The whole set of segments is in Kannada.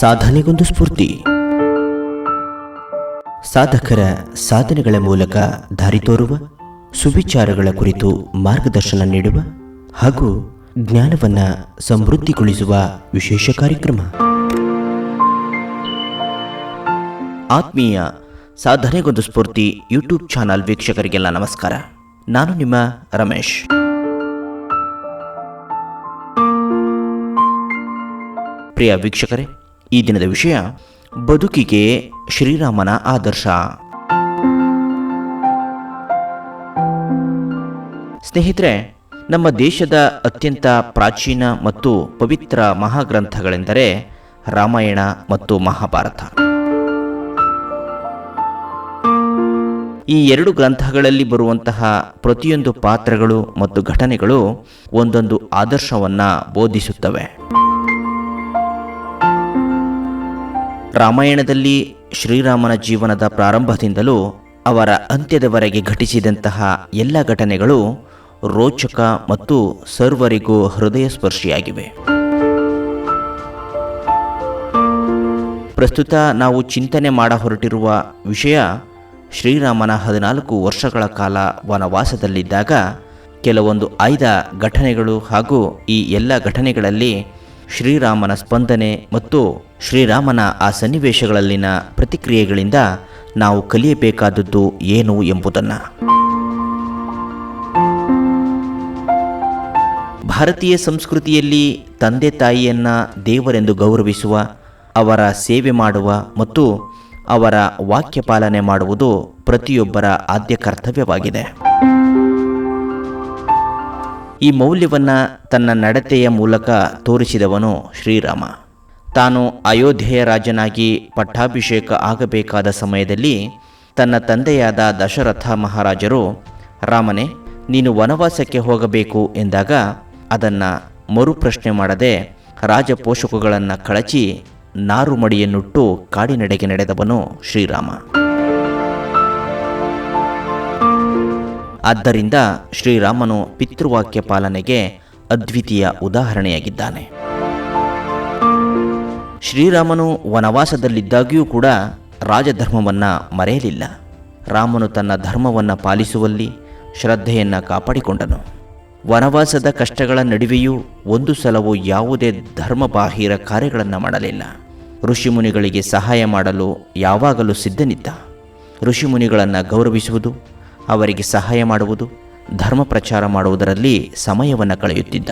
ಸಾಧನೆಗೊಂದು ಸ್ಫೂರ್ತಿ. ಸಾಧಕರ ಸಾಧನೆಗಳ ಮೂಲಕ ದಾರಿ ತೋರುವ, ಸುವಿಚಾರಗಳ ಕುರಿತು ಮಾರ್ಗದರ್ಶನ ನೀಡುವ ಹಾಗೂ ಜ್ಞಾನವನ್ನ ಸಮೃದ್ಧಿಗೊಳಿಸುವ ವಿಶೇಷ ಕಾರ್ಯಕ್ರಮ. ಆತ್ಮೀಯ ಸಾಧನೆಗೊಂದು ಸ್ಫೂರ್ತಿ ಯೂಟ್ಯೂಬ್ ಚಾನಲ್ ವೀಕ್ಷಕರಿಗೆಲ್ಲ ನಮಸ್ಕಾರ. ನಾನು ನಿಮ್ಮ ರಮೇಶ್. ಪ್ರಿಯ ವೀಕ್ಷಕರೇ ಈ ದಿನದ ವಿಷಯ, ಬದುಕಿಗೆ ಶ್ರೀರಾಮನ ಆದರ್ಶ. ಸ್ನೇಹಿತರೆ, ನಮ್ಮ ದೇಶದ ಅತ್ಯಂತ ಪ್ರಾಚೀನ ಮತ್ತು ಪವಿತ್ರ ಮಹಾಗ್ರಂಥಗಳೆಂದರೆ ರಾಮಾಯಣ ಮತ್ತು ಮಹಾಭಾರತ. ಈ ಎರಡು ಗ್ರಂಥಗಳಲ್ಲಿ ಬರುವಂತಹ ಪ್ರತಿಯೊಂದು ಪಾತ್ರಗಳು ಮತ್ತು ಘಟನೆಗಳು ಒಂದೊಂದು ಆದರ್ಶವನ್ನು ಬೋಧಿಸುತ್ತವೆ. ರಾಮಾಯಣದಲ್ಲಿ ಶ್ರೀರಾಮನ ಜೀವನದ ಪ್ರಾರಂಭದಿಂದಲೂ ಅವರ ಅಂತ್ಯದವರೆಗೆ ಘಟಿಸಿದಂತಹ ಎಲ್ಲ ಘಟನೆಗಳು ರೋಚಕ ಮತ್ತು ಸರ್ವರಿಗೂ ಹೃದಯ ಸ್ಪರ್ಶಿಯಾಗಿವೆ ಪ್ರಸ್ತುತ ನಾವು ಚಿಂತನೆ ಮಾಡ ಹೊರಟಿರುವ ವಿಷಯ ಶ್ರೀರಾಮನ ಹದಿನಾಲ್ಕು ವರ್ಷಗಳ ಕಾಲ ವನವಾಸದಲ್ಲಿದ್ದಾಗ ಕೆಲವೊಂದು ಆಯ್ದ ಘಟನೆಗಳು ಹಾಗೂ ಈ ಎಲ್ಲ ಘಟನೆಗಳಲ್ಲಿ ಶ್ರೀರಾಮನ ಸ್ಪಂದನೆ ಮತ್ತು ಶ್ರೀರಾಮನ ಆ ಸನ್ನಿವೇಶಗಳಲ್ಲಿನ ಪ್ರತಿಕ್ರಿಯೆಗಳಿಂದ ನಾವು ಕಲಿಯಬೇಕಾದದ್ದು ಏನು ಎಂಬುದನ್ನು. ಭಾರತೀಯ ಸಂಸ್ಕೃತಿಯಲ್ಲಿ ತಂದೆ ತಾಯಿಯನ್ನು ದೇವರೆಂದು ಗೌರವಿಸುವ, ಅವರ ಸೇವೆ ಮಾಡುವ ಮತ್ತು ಅವರ ವಾಕ್ಯ ಪಾಲನೆ ಮಾಡುವುದು ಪ್ರತಿಯೊಬ್ಬರ ಆದ್ಯ ಕರ್ತವ್ಯವಾಗಿದೆ. ಈ ಮೌಲ್ಯವನ್ನು ತನ್ನ ನಡತೆಯ ಮೂಲಕ ತೋರಿಸಿದವನು ಶ್ರೀರಾಮ. ತಾನು ಅಯೋಧ್ಯೆಯ ರಾಜನಾಗಿ ಪಟ್ಟಾಭಿಷೇಕ ಆಗಬೇಕಾದ ಸಮಯದಲ್ಲಿ ತನ್ನ ತಂದೆಯಾದ ದಶರಥ ಮಹಾರಾಜರು, ರಾಮನೇ, ನೀನು ವನವಾಸಕ್ಕೆ ಹೋಗಬೇಕು ಎಂದಾಗ ಅದನ್ನು ಮರುಪ್ರಶ್ನೆ ಮಾಡದೆ ರಾಜಪೋಷಕಗಳನ್ನು ಕಳಚಿ ನಾರುಮಡಿಯನ್ನುಟ್ಟು ಕಾಡಿನೆಡೆಗೆ ನಡೆದವನು ಶ್ರೀರಾಮ. ಆದ್ದರಿಂದ ಶ್ರೀರಾಮನು ಪಿತೃವಾಕ್ಯ ಪಾಲನೆಗೆ ಅದ್ವಿತೀಯ ಉದಾಹರಣೆಯಾಗಿದ್ದಾನೆ. ಶ್ರೀರಾಮನು ವನವಾಸದಲ್ಲಿದ್ದಾಗಿಯೂ ಕೂಡ ರಾಜಧರ್ಮವನ್ನು ಮರೆಯಲಿಲ್ಲ. ರಾಮನು ತನ್ನ ಧರ್ಮವನ್ನು ಪಾಲಿಸುವಲ್ಲಿ ಶ್ರದ್ಧೆಯನ್ನು ಕಾಪಾಡಿಕೊಂಡನು. ವನವಾಸದ ಕಷ್ಟಗಳ ನಡುವೆಯೂ ಒಂದು ಸಲವೂ ಯಾವುದೇ ಧರ್ಮಬಾಹಿರ ಕಾರ್ಯಗಳನ್ನು ಮಾಡಲಿಲ್ಲ. ಋಷಿಮುನಿಗಳಿಗೆ ಸಹಾಯ ಮಾಡಲು ಯಾವಾಗಲೂ ಸಿದ್ಧನಿದ್ದ. ಋಷಿಮುನಿಗಳನ್ನು ಗೌರವಿಸುವುದು ಅವರಿಗೆ ಸಹಾಯ ಮಾಡುವುದು, ಧರ್ಮ ಪ್ರಚಾರ ಮಾಡುವುದರಲ್ಲಿ ಸಮಯವನ್ನು ಕಳೆಯುತ್ತಿದ್ದ.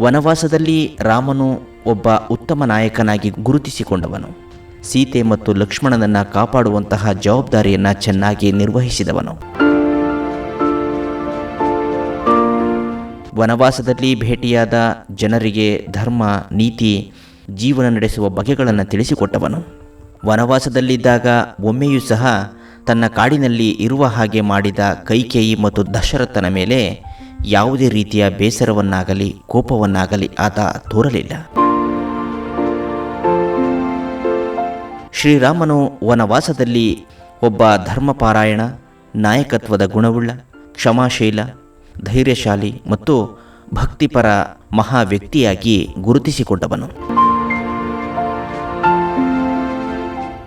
ವನವಾಸದಲ್ಲಿ ರಾಮನು ಒಬ್ಬ ಉತ್ತಮ ನಾಯಕನಾಗಿ ಗುರುತಿಸಿಕೊಂಡವನು. ಸೀತೆ ಮತ್ತು ಲಕ್ಷ್ಮಣನನ್ನು ಕಾಪಾಡುವಂತಹ ಜವಾಬ್ದಾರಿಯನ್ನು ಚೆನ್ನಾಗಿ ನಿರ್ವಹಿಸಿದವನು. ವನವಾಸದಲ್ಲಿ ಭೇಟಿಯಾದ ಜನರಿಗೆ ಧರ್ಮ, ನೀತಿ, ಜೀವನ ನಡೆಸುವ ಬಗೆಗಳನ್ನು ತಿಳಿಸಿಕೊಟ್ಟವನು. ವನವಾಸದಲ್ಲಿದ್ದಾಗ ಒಮ್ಮೆಯೂ ಸಹ ತನ್ನ ಕಾಡಿನಲ್ಲಿ ಇರುವ ಹಾಗೆ ಮಾಡಿದ ಕೈಕೇಯಿ ಮತ್ತು ದಶರಥನ ಮೇಲೆ ಯಾವುದೇ ರೀತಿಯ ಬೇಸರವನ್ನಾಗಲಿ ಕೋಪವನ್ನಾಗಲಿ ಆತ ತೋರಲಿಲ್ಲ. ಶ್ರೀರಾಮನು ವನವಾಸದಲ್ಲಿ ಒಬ್ಬ ಧರ್ಮಪಾರಾಯಣ, ನಾಯಕತ್ವದ ಗುಣವುಳ್ಳ, ಕ್ಷಮಾಶೀಲ, ಧೈರ್ಯಶಾಲಿ ಮತ್ತು ಭಕ್ತಿಪರ ಮಹಾ ವ್ಯಕ್ತಿಯಾಗಿ ಗುರುತಿಸಿಕೊಂಡವನು.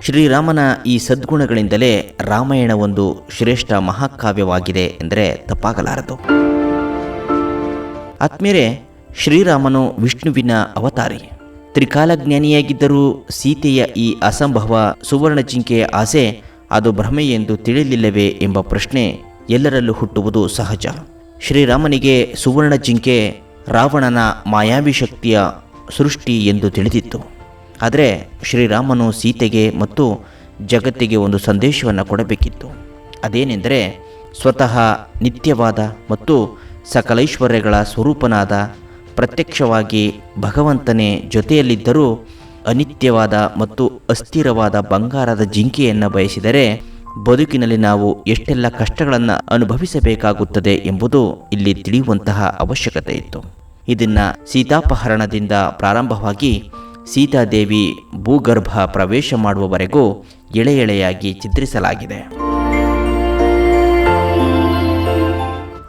ಶ್ರೀರಾಮನ ಈ ಸದ್ಗುಣಗಳಿಂದಲೇ ರಾಮಾಯಣ ಒಂದು ಶ್ರೇಷ್ಠ ಮಹಾಕಾವ್ಯವಾಗಿದೆ ಎಂದರೆ ತಪ್ಪಾಗಲಾರದು. ಆತ್ಮೇರೆ ಶ್ರೀರಾಮನು ವಿಷ್ಣುವಿನ ಅವತಾರಿ. ತ್ರಿಕಾಲಜ್ಞಾನಿಯಾಗಿದ್ದರೂ ಸೀತೆಯ ಈ ಅಸಂಭವ ಸುವರ್ಣ ಜಿಂಕೆಯ ಆಸೆ ಅದು ಭ್ರಮೆ ಎಂದು ತಿಳಿಯಲಿಲ್ಲವೇ ಎಂಬ ಪ್ರಶ್ನೆ ಎಲ್ಲರಲ್ಲೂ ಹುಟ್ಟುವುದು ಸಹಜ. ಶ್ರೀರಾಮನಿಗೆ ಸುವರ್ಣ ಜಿಂಕೆ ರಾವಣನ ಮಾಯಾವಿ ಶಕ್ತಿಯ ಸೃಷ್ಟಿ ಎಂದು ತಿಳಿದಿತ್ತು. ಆದರೆ ಶ್ರೀರಾಮನು ಸೀತೆಗೆ ಮತ್ತು ಜಗತ್ತಿಗೆ ಒಂದು ಸಂದೇಶವನ್ನು ಕೊಡಬೇಕಿತ್ತು. ಅದೇನೆಂದರೆ ಸ್ವತಃ ನಿತ್ಯವಾದ ಮತ್ತು ಸಕಲೈಶ್ವರ್ಯಗಳ ಸ್ವರೂಪನಾದ ಪ್ರತ್ಯಕ್ಷವಾಗಿ ಭಗವಂತನೇ ಜೊತೆಯಲ್ಲಿದ್ದರೂ ಅನಿತ್ಯವಾದ ಮತ್ತು ಅಸ್ಥಿರವಾದ ಬಂಗಾರದ ಜಿಂಕೆಯನ್ನು ಬಯಸಿದರೆ ಬದುಕಿನಲ್ಲಿ ನಾವು ಎಷ್ಟೆಲ್ಲ ಕಷ್ಟಗಳನ್ನು ಅನುಭವಿಸಬೇಕಾಗುತ್ತದೆ ಎಂಬುದು ಇಲ್ಲಿ ತಿಳಿಯುವಂತಹ ಅವಶ್ಯಕತೆ ಇತ್ತು ಇದನ್ನು ಸೀತಾಪಹರಣದಿಂದ ಪ್ರಾರಂಭವಾಗಿ ಸೀತಾದೇವಿ ಭೂಗರ್ಭ ಪ್ರವೇಶ ಮಾಡುವವರೆಗೂ ಎಳೆ ಎಳೆಯಾಗಿ ಚಿತ್ರಿಸಲಾಗಿದೆ.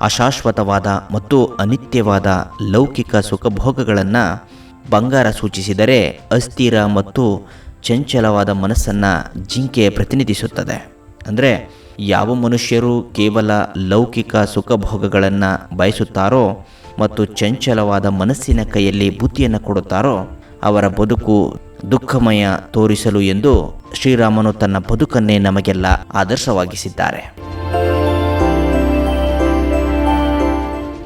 ಅಶಾಶ್ವತವಾದ ಮತ್ತು ಅನಿತ್ಯವಾದ ಲೌಕಿಕ ಸುಖಭೋಗಗಳನ್ನು ಬಂಗಾರ ಸೂಚಿಸಿದರೆ ಅಸ್ಥಿರ ಮತ್ತು ಚಂಚಲವಾದ ಮನಸ್ಸನ್ನು ಜಿಂಕೆ ಪ್ರತಿನಿಧಿಸುತ್ತದೆ. ಅಂದರೆ ಯಾವ ಮನುಷ್ಯರು ಕೇವಲ ಲೌಕಿಕ ಸುಖಭೋಗಗಳನ್ನು ಬಯಸುತ್ತಾರೋ ಮತ್ತು ಚಂಚಲವಾದ ಮನಸ್ಸಿನ ಕೈಯಲ್ಲಿ ಬುದ್ಧಿಯನ್ನು ಕೊಡುತ್ತಾರೋ ಅವರ ಬದುಕು ದುಃಖಮಯ ತೋರಿಸಲು ಎಂದು ಶ್ರೀರಾಮನು ತನ್ನ ಬದುಕನ್ನೇ ನಮಗೆಲ್ಲ ಆದರ್ಶವಾಗಿಸಿದ್ದಾರೆ.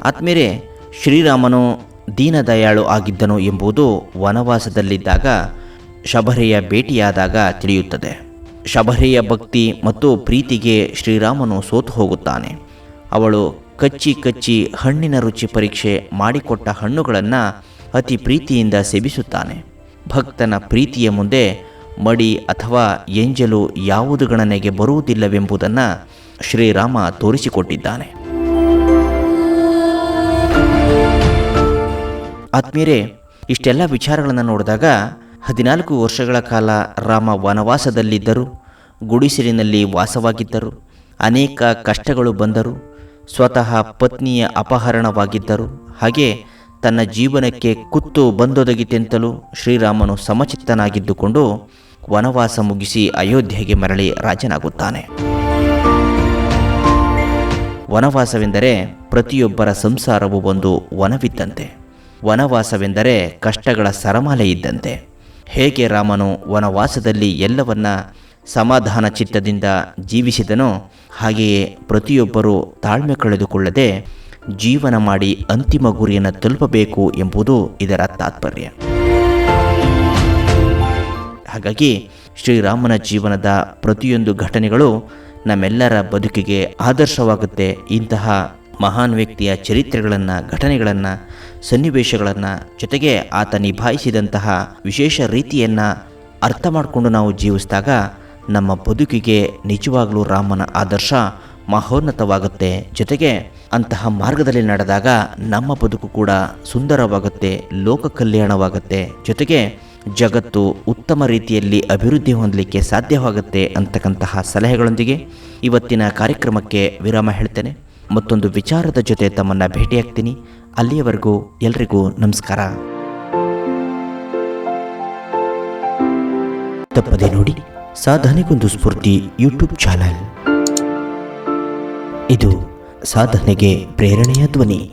ಆತ್ಮೇರೆ, ಶ್ರೀರಾಮನು ದೀನದಯಾಳು ಆಗಿದ್ದನು ಎಂಬುದು ವನವಾಸದಲ್ಲಿದ್ದಾಗ ಶಬರಿಯ ಭೇಟಿಯಾದಾಗ ತಿಳಿಯುತ್ತದೆ. ಶಬರಿಯ ಭಕ್ತಿ ಮತ್ತು ಪ್ರೀತಿಗೆ ಶ್ರೀರಾಮನು ಸೋತು ಹೋಗುತ್ತಾನೆ. ಅವಳು ಕಚ್ಚಿ ಕಚ್ಚಿ ಹಣ್ಣಿನ ರುಚಿ ಪರೀಕ್ಷೆ ಮಾಡಿಕೊಟ್ಟ ಹಣ್ಣುಗಳನ್ನು ಅತಿ ಪ್ರೀತಿಯಿಂದ ಸೇವಿಸುತ್ತಾನೆ. ಭಕ್ತನ ಪ್ರೀತಿಯ ಮುಂದೆ ಮಡಿ ಅಥವಾ ಎಂಜಲು ಯಾವುದು ಗಣನೆಗೆ ಬರುವುದಿಲ್ಲವೆಂಬುದನ್ನು ಶ್ರೀರಾಮ ತೋರಿಸಿಕೊಟ್ಟಿದ್ದಾನೆ. ಆತ್ಮೀರೆ ಇಷ್ಟೆಲ್ಲ ವಿಚಾರಗಳನ್ನು ನೋಡಿದಾಗ ಹದಿನಾಲ್ಕು ವರ್ಷಗಳ ಕಾಲ ರಾಮ ವನವಾಸದಲ್ಲಿದ್ದರು. ಗುಡಿಸಿಲಿನಲ್ಲಿ ವಾಸವಾಗಿದ್ದರು. ಅನೇಕ ಕಷ್ಟಗಳು ಬಂದರು. ಸ್ವತಃ ಪತ್ನಿಯ ಅಪಹರಣವಾಗಿದ್ದರು. ಹಾಗೆ ತನ್ನ ಜೀವನಕ್ಕೆ ಕುತ್ತು ಬಂದೊದಗಿತೆಂತಲೂ ಶ್ರೀರಾಮನು ಸಮಚಿತ್ತನಾಗಿದ್ದುಕೊಂಡು ವನವಾಸ ಮುಗಿಸಿ ಅಯೋಧ್ಯೆಗೆ ಮರಳಿ ರಾಜನಾಗುತ್ತಾನೆ. ವನವಾಸವೆಂದರೆ ಪ್ರತಿಯೊಬ್ಬರ ಸಂಸಾರವು ಒಂದು ವನವಿದ್ದಂತೆ. ವನವಾಸವೆಂದರೆ ಕಷ್ಟಗಳ ಸರಮಾಲೆ ಇದ್ದಂತೆ. ಹೇಗೆ ರಾಮನು ವನವಾಸದಲ್ಲಿ ಎಲ್ಲವನ್ನ ಸಮಾಧಾನ ಚಿತ್ತದಿಂದ ಜೀವಿಸಿದನೋ ಹಾಗೆಯೇ ಪ್ರತಿಯೊಬ್ಬರೂ ತಾಳ್ಮೆ ಕಳೆದುಕೊಳ್ಳದೆ ಜೀವನ ಮಾಡಿ ಅಂತಿಮ ಗುರಿಯನ್ನು ತಲುಪಬೇಕು ಎಂಬುದು ಇದರ ತಾತ್ಪರ್ಯ. ಹಾಗಾಗಿ ಶ್ರೀರಾಮನ ಜೀವನದ ಪ್ರತಿಯೊಂದು ಘಟನೆಗಳು ನಮ್ಮೆಲ್ಲರ ಬದುಕಿಗೆ ಆದರ್ಶವಾಗುತ್ತೆ. ಇಂತಹ ಮಹಾನ್ ವ್ಯಕ್ತಿಯ ಚರಿತ್ರೆಗಳನ್ನು, ಘಟನೆಗಳನ್ನು, ಸನ್ನಿವೇಶಗಳನ್ನು ಜೊತೆಗೆ ಆತ ನಿಭಾಯಿಸಿದಂತಹ ವಿಶೇಷ ರೀತಿಯನ್ನು ಅರ್ಥ ಮಾಡಿಕೊಂಡು ನಾವು ಜೀವಿಸಿದಾಗ ನಮ್ಮ ಬದುಕಿಗೆ ನಿಜವಾಗಲೂ ರಾಮನ ಆದರ್ಶ ಮಹೋನ್ನತವಾಗುತ್ತೆ. ಜೊತೆಗೆ ಅಂತಹ ಮಾರ್ಗದಲ್ಲಿ ನಡೆದಾಗ ನಮ್ಮ ಬದುಕು ಕೂಡ ಸುಂದರವಾಗುತ್ತೆ ಲೋಕ ಕಲ್ಯಾಣವಾಗುತ್ತೆ ಜೊತೆಗೆ ಜಗತ್ತು ಉತ್ತಮ ರೀತಿಯಲ್ಲಿ ಅಭಿವೃದ್ಧಿ ಹೊಂದಲಿಕ್ಕೆ ಸಾಧ್ಯವಾಗುತ್ತೆ ಅಂತಕ್ಕಂತಹ ಸಲಹೆಗಳೊಂದಿಗೆ ಇವತ್ತಿನ ಕಾರ್ಯಕ್ರಮಕ್ಕೆ ವಿರಾಮ ಹೇಳ್ತೇನೆ. ಮತ್ತೊಂದು ವಿಚಾರದ ಜೊತೆ ತಮ್ಮನ್ನು ಭೇಟಿಯಾಗ್ತೀನಿ. ಅಲ್ಲಿಯವರೆಗೂ ಎಲ್ರಿಗೂ ನಮಸ್ಕಾರ. ತಪ್ಪದೆ ನೋಡಿ, ಸಾಧನೆಗೊಂದು ಸ್ಫೂರ್ತಿ ಯೂಟ್ಯೂಬ್ ಚಾನಲ್. ಇದು ಸಾಧನೆಗೆ ಪ್ರೇರಣೆಯ ಧ್ವನಿ.